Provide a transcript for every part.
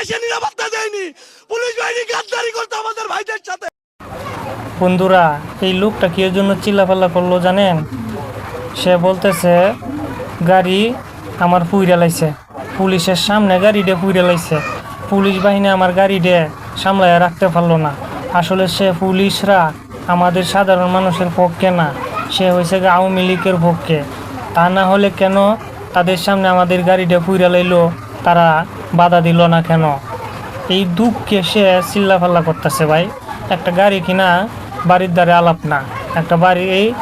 দেশে নিরাপত্তা দেয়নি। পুলিশ বাহিনী গাদ্দারি করতো আমাদের ভাইদের সাথে। বন্ধুরা, এই লোকটা কি জন্য চিল্লাপাল্লা করল জানেন? সে বলতেছে, গাড়ি আমার পুইরা লাইছে। পুলিশের সামনে গাড়ি গাড়িটা পুইরা লাইছে। পুলিশ বাহিনী আমার গাড়ি গাড়িটা সামলায় রাখতে পারল না। আসলে সে পুলিশরা আমাদের সাধারণ মানুষের পক্ষে না। সে হয়েছে আওয়ামী লীগের পক্ষে। তা না হলে কেন তাদের সামনে আমাদের গাড়ি গাড়িটা পুইরা লাইলো? তারা বাধা দিল না কেন? এই দুঃখকে সে চিল্লাফাল্লা করতেছে ভাই। একটা গাড়ি কিনা বাড়ির দ্বারে আলাপ না। একটা বাড়ি এই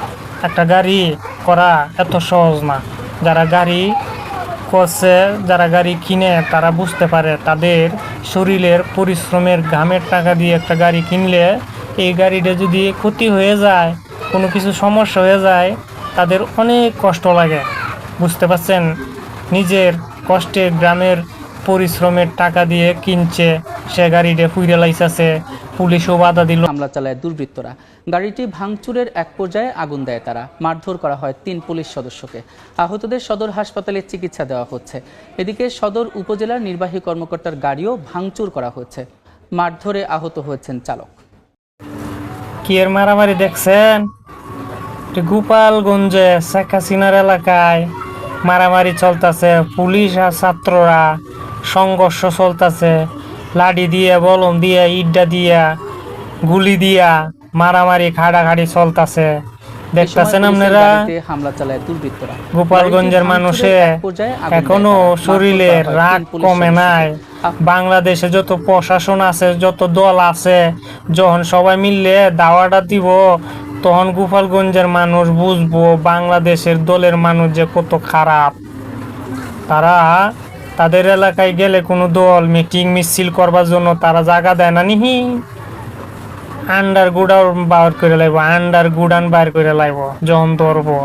একটা গাড়ি করা এত সহজ না। যারা গাড়ি করছে, যারা গাড়ি কিনে, তারা বুঝতে পারে তাদের শরীরের পরিশ্রমের ঘামের টাকা দিয়ে একটা গাড়ি কিনলে এই গাড়িটা যদি ক্ষতি হয়ে যায়, কোনো কিছু সমস্যা হয়ে যায়, তাদের অনেক কষ্ট লাগে। বুঝতে পারছেন? নিজের কষ্টে গ্রামের পরিশ্রমের টাকা দিয়ে কিনছে সে গাড়িটা ফুইরে লাইসাছে পুলিশও বাধা দিল। হামলা চালায় দুর্বৃত্তরা। গাড়িটি ভাঙচুরের এক পর্যায়ে আগুন দেয় তারা। মারধর করা হয় তিন পুলিশ সদস্যকে। আহতদের সদর হাসপাতালে চিকিৎসা দেওয়া হচ্ছে। এদিকে সদর উপজেলার নির্বাহী কর্মকর্তার গাড়িও ভাঙচুর করা হয়েছে মারধরে আহত হয়েছেন চালক। কি এর মারামারি দেখছেন? গোপালগঞ্জে শেখ হাসিনার এলাকায়। মারামারি চলতেছে পুলিশ আর ছাত্ররা সংঘর্ষ চলতেছে। লাঠি দিয়ে বলম দিয়ে ইড্ডা দিয়া গুলি দিয়া মারামারি খাড়াখাড়ি চলতেছে। দেখতেছেন আপনারা? হামলা চালায় দুর্বৃত্তরা। গোপালগঞ্জের মানুষে এখনও তারা। মারধর শরীরে করা তিন রাগ কমে নাই। বাংলাদেশে যত প্রশাসন আছে যত দল আছে যখন সবাই মিললে দাওয়াটা দিব তখন গোপালগঞ্জের মানুষ বুঝব বাংলাদেশের দলের মানুষ যে কত খারাপ। তারা তাদের এলাকায় গেলে কোনো দল মিটিং মিছিল করবার জন্য তারা জায়গা দেয় না, নিহি। আন্ডার গুডাউন বার করে লাইব, আন্ডার গুডান বার করে লাইব, যখন ধরবো।